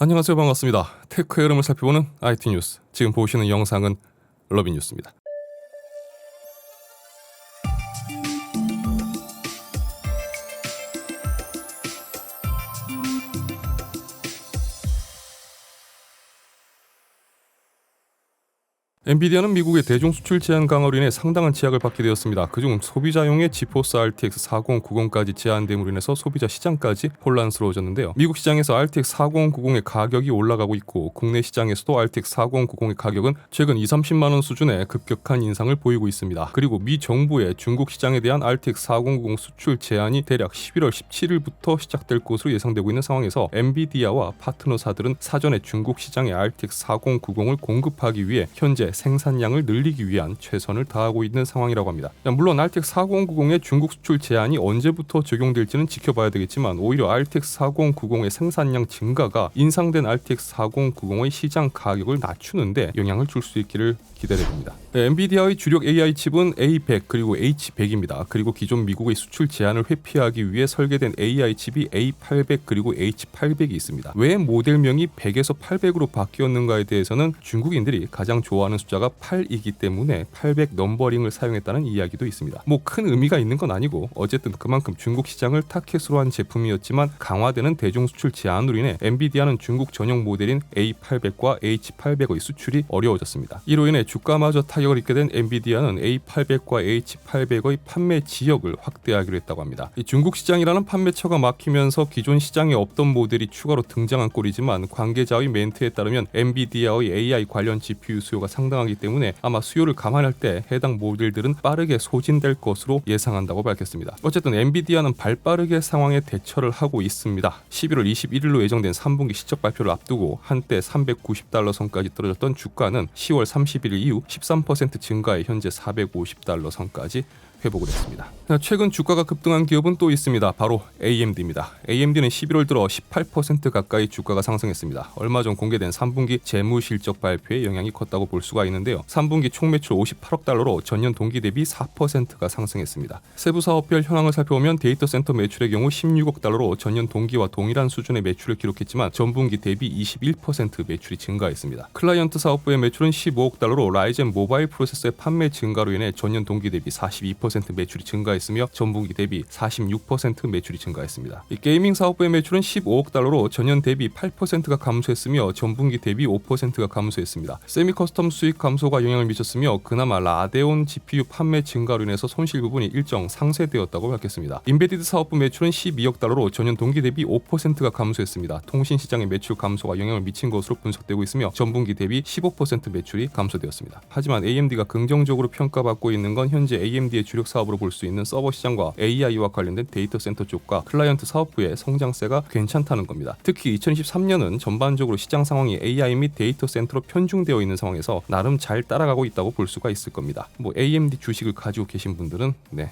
안녕하세요 반갑습니다. 테크의 흐름을 살펴보는 IT 뉴스. 지금 보시는 영상은 러빈 뉴스입니다. 엔비디아는 미국의 대중 수출 제한 강화로 인해 상당한 제약을 받게 되었습니다. 그중 소비자용의 지포스 RTX 4090까지 제한됨으로 인해서 소비자 시장까지 혼란스러워졌는데요. 미국 시장에서 RTX 4090의 가격이 올라가고 있고 국내 시장에서도 RTX 4090의 가격은 최근 2, 30만 원 수준의 급격한 인상을 보이고 있습니다. 그리고 미 정부의 중국 시장에 대한 RTX 4090 수출 제한이 대략 11월 17일부터 시작될 것으로 예상되고 있는 상황에서 엔비디아와 파트너사들은 사전에 중국 시장에 RTX 4090을 공급하기 위해 현재 생산량을 늘리기 위한 최선을 다하고 있는 상황이라고 합니다. 물론 RTX 4090의 중국 수출 제한이 언제부터 적용될지는 지켜봐야 되겠지만 오히려 RTX 4090의 생산량 증가가 인상된 RTX 4090의 시장 가격을 낮추는데 영향을 줄 수 있기를 기대됩니다. 네, 엔비디아의 주력 AI 칩은 A100 그리고 H100입니다. 그리고 기존 미국의 수출 제한을 회피하기 위해 설계된 AI 칩이 A800 그리고 H800이 있습니다. 왜 모델명이 100에서 800으로 바뀌었는가에 대해서는 중국인들이 가장 좋아하는 숫자가 8이기 때문에 800 넘버링을 사용했다는 이야기도 있습니다. 뭐 큰 의미가 있는 건 아니고 어쨌든 그만큼 중국 시장을 타켓으로 한 제품이었지만 강화되는 대중 수출 제한으로 인해 엔비디아는 중국 전용 모델인 A800과 H800의 수출이 어려워졌습니다. 이로 인해 주가마저 타격을 입게 된 엔비디아는 A800과 H800의 판매 지역을 확대하기로 했다고 합니다. 중국 시장이라는 판매처가 막히면서 기존 시장에 없던 모델이 추가로 등장한 꼴이지만 관계자의 멘트에 따르면 엔비디아의 AI 관련 GPU 수요가 상당 하기 때문에 아마 수요를 감안할 때 해당 모델들은 빠르게 소진될 것으로 예상한다고 밝혔습니다. 어쨌든 엔비디아는 발빠르게 상황에 대처를 하고 있습니다. 11월 21일로 예정된 3분기 실적 발표를 앞두고 한때 390달러 선까지 떨어졌던 주가는 10월 31일 이후 13% 증가해 현재 450달러 선까지 회복을 했습니다. 최근 주가가 급등한 기업은 또 있습니다. 바로 AMD입니다. AMD는 11월 들어 18% 가까이 주가가 상승했습니다. 얼마 전 공개된 3분기 재무 실적 발표에 영향이 컸다고 볼 수가 있는데요. 3분기 총 매출 58억 달러로 전년 동기 대비 4%가 상승했습니다. 세부 사업별 현황을 살펴보면 데이터 센터 매출의 경우 16억 달러로 전년 동기와 동일한 수준의 매출을 기록했지만 전분기 대비 21% 매출이 증가했습니다. 클라이언트 사업부의 매출은 15억 달러로 라이젠 모바일 프로세서의 판매 증가로 인해 전년 동기 대비 42% 40% 매출이 증가했으며 전분기 대비 46% 매출이 증가했습니다. 게이밍 사업부의 매출은 15억 달러로 전년 대비 8%가 감소했으며 전분기 대비 5%가 감소했습니다. 세미 커스텀 수익 감소가 영향을 미쳤으며 그나마 라데온 GPU 판매 증가로 인해서 손실 부분이 일정 상쇄되었다고 밝혔습니다. 인베디드 사업부 매출은 12억 달러로 전년 동기 대비 5%가 감소했습니다. 통신 시장의 매출 감소가 영향을 미친 것으로 분석되고 있으며 전분기 대비 15% 매출이 감소되었습니다. 하지만 AMD가 긍정적으로 평가받고 있는 건 현재 AMD의 주 주력 사업으로 볼 수 있는 서버 시장과 AI와 관련된 데이터 센터 쪽과 클라이언트 사업 부의 성장세가 괜찮다는 겁니다. 특히 2023년은 전반적으로 시장 상황이 AI 및 데이터 센터로 편중되어 있는 상황에서 나름 잘 따라가고 있다고 볼 수가 있을 겁니다. 뭐 AMD 주식을 가지고 계신 분들은 네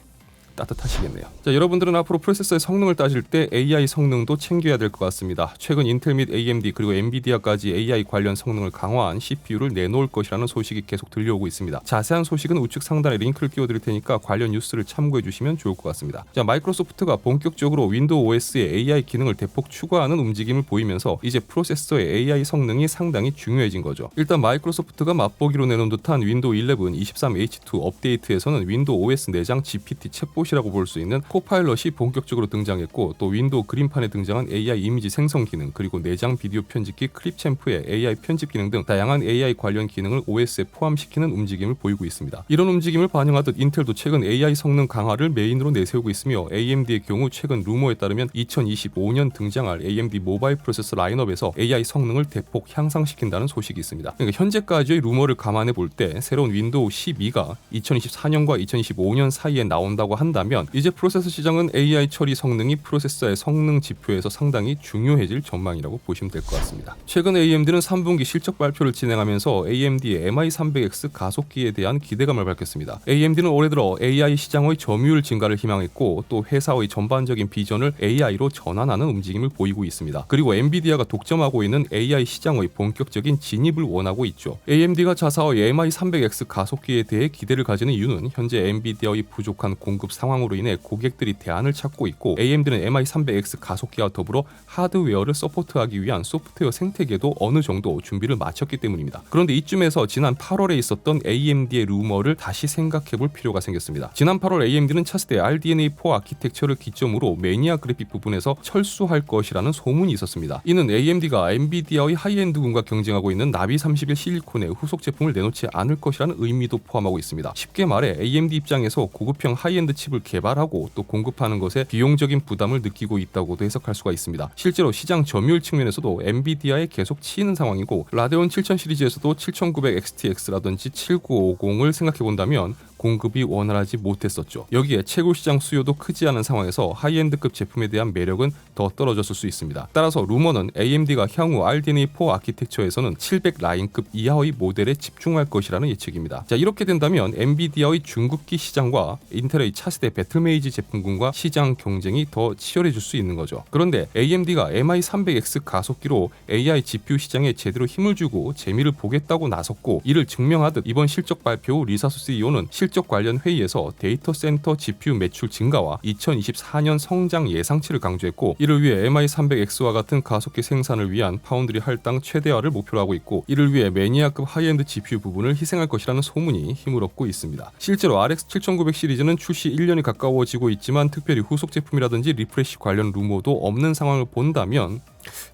따뜻하시겠네요. 자, 여러분들은 앞으로 프로세서의 성능을 따질 때 AI 성능도 챙겨야 될 것 같습니다. 최근 인텔 및 AMD 그리고 엔비디아까지 AI 관련 성능을 강화한 CPU를 내놓을 것이라는 소식이 계속 들려오고 있습니다. 자세한 소식은 우측 상단에 링크를 띄워드릴 테니까 관련 뉴스를 참고해 주시면 좋을 것 같습니다. 자, 마이크로소프트가 본격적으로 윈도우 OS의 AI 기능을 대폭 추가하는 움직임을 보이면서 이제 프로세서의 AI 성능이 상당히 중요해진 거죠. 일단 마이크로소프트가 맛보기로 내놓은 듯한 윈도우 11 23H2 업데이트에서는 윈도우 OS 내장 GPT 챗봇 챗봇이라고 볼 수 있는 코파일럿이 본격적으로 등장했고 또 윈도우 그림판에 등장한 AI 이미지 생성 기능 그리고 내장 비디오 편집기 클립챔프의 AI 편집 기능 등 다양한 AI 관련 기능을 OS에 포함시키는 움직임을 보이고 있습니다. 이런 움직임을 반영하듯 인텔도 최근 AI 성능 강화를 메인으로 내세우고 있으며 AMD의 경우 최근 루머에 따르면 2025년 등장할 AMD 모바일 프로세서 라인업에서 AI 성능을 대폭 향상시킨다는 소식이 있습니다. 그러니까 현재까지의 루머를 감안해 볼 때 새로운 윈도우 12가 2024년과 2025년 사이에 나온다고 한다 한다면 이제 프로세서 시장은 AI 처리 성능이 프로세서의 성능 지표에서 상당히 중요해질 전망이라고 보시면 될 것 같습니다. 최근 AMD는 3분기 실적 발표를 진행하면서 AMD의 MI300X 가속기에 대한 기대감을 밝혔습니다. AMD는 올해 들어 AI 시장의 점유율 증가를 희망했고 또 회사의 전반적인 비전을 AI로 전환하는 움직임을 보이고 있습니다. 그리고 엔비디아가 독점하고 있는 AI 시장의 본격적인 진입을 원하고 있죠. AMD가 자사의 MI300X 가속기에 대해 기대를 가지는 이유는 현재 엔비디아의 부족한 공급 상황 상황으로 인해 고객들이 대안을 찾고 있고 AMD는 MI300X 가속기와 더불어 하드웨어를 서포트하기 위한 소프트웨어 생태계도 어느 정도 준비를 마쳤기 때문입니다. 그런데 이쯤에서 지난 8월에 있었던 AMD의 루머를 다시 생각해볼 필요가 생겼습니다. 지난 8월 AMD는 차세대 RDNA4 아키텍처를 기점으로 매니아 그래픽 부분에서 철수할 것이라는 소문이 있었습니다. 이는 AMD가 엔비디아의 하이엔드군과 경쟁하고 있는 나비 31 실리콘의 후속 제품을 내놓지 않을 것이라는 의미도 포함하고 있습니다. 쉽게 말해 AMD 입장에서 고급형 하이엔드 칩을 개발하고 또 공급하는 것에 비용적인 부담을 느끼고 있다고도 해석할 수가 있습니다. 실제로 시장 점유율 측면에서도 엔비디아에 계속 치이는 상황이고 라데온 7000 시리즈에서도 7900 XTX라든지 7950을 생각해 본다면 공급이 원활하지 못했었죠. 여기에 최고 시장 수요도 크지 않은 상황에서 하이엔드급 제품에 대한 매력은 더 떨어졌을 수 있습니다. 따라서 루머는 AMD가 향후 RDNA4 아키텍처에서는 700 라인급 이하의 모델에 집중할 것이라는 예측입니다. 자 이렇게 된다면 엔비디아의 중국기 시장과 인텔의 차세대 배틀메이지 제품군과 시장 경쟁이 더 치열해질 수 있는 거죠. 그런데 AMD가 MI300X 가속기로 AI GPU 시장에 제대로 힘을 주고 재미를 보겠다고 나섰고 이를 증명하듯 이번 실적 발표 후 리사수 CEO는 실적 관련 회의에서 데이터 센터 GPU 매출 증가와 2024년 성장 예상치를 강조했고 이를 위해 MI300X와 같은 가속기 생산을 위한 파운드리 할당 최대화를 목표로 하고 있고 이를 위해 매니아급 하이엔드 GPU 부분을 희생할 것이라는 소문이 힘을 얻고 있습니다. 실제로 RX 7900 시리즈는 출시 1년이 가까워지고 있지만 특별히 후속 제품이라든지 리프레시 관련 루머도 없는 상황을 본다면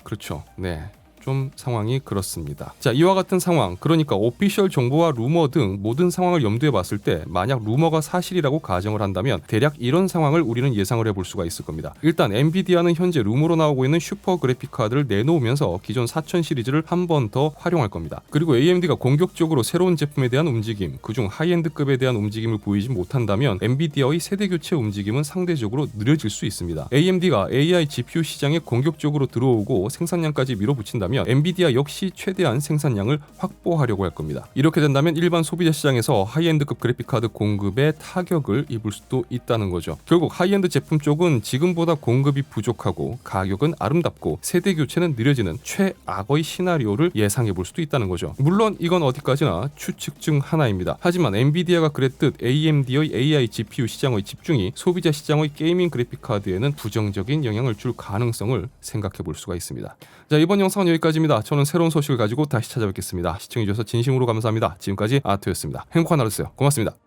그렇죠. 네. 좀 상황이 그렇습니다. 자, 이와 같은 상황, 그러니까 오피셜 정보와 루머 등 모든 상황을 염두에 봤을 때 만약 루머가 사실이라고 가정을 한다면 대략 이런 상황을 우리는 예상을 해볼 수가 있을 겁니다. 일단 엔비디아는 현재 루머로 나오고 있는 슈퍼 그래픽 카드를 내놓으면서 기존 4000 시리즈를 한 번 더 활용할 겁니다. 그리고 AMD가 공격적으로 새로운 제품에 대한 움직임, 그중 하이엔드급에 대한 움직임을 보이지 못한다면 엔비디아의 세대 교체 움직임은 상대적으로 느려질 수 있습니다. AMD가 AI GPU 시장에 공격적으로 들어오고 생산량까지 밀어붙인다면 엔비디아 역시 최대한 생산량을 확보하려고 할 겁니다. 이렇게 된다면 일반 소비자 시장에서 하이엔드급 그래픽 카드 공급에 타격을 입을 수도 있다는 거죠. 결국 하이엔드 제품 쪽은 지금보다 공급이 부족하고 가격은 아름답고 세대 교체는 느려지는 최악의 시나리오를 예상해 볼 수도 있다는 거죠. 물론 이건 어디까지나 추측 중 하나입니다. 하지만 엔비디아가 그랬듯 AMD의 AI GPU 시장의 집중이 소비자 시장의 게이밍 그래픽 카드에는 부정적인 영향을 줄 가능성을 생각해 볼 수가 있습니다. 자 이번 영상은 여기까지입니다. 저는 새로운 소식을 가지고 다시 찾아뵙겠습니다. 시청해주셔서 진심으로 감사합니다. 지금까지 아트였습니다. 행복한 하루 되세요. 고맙습니다.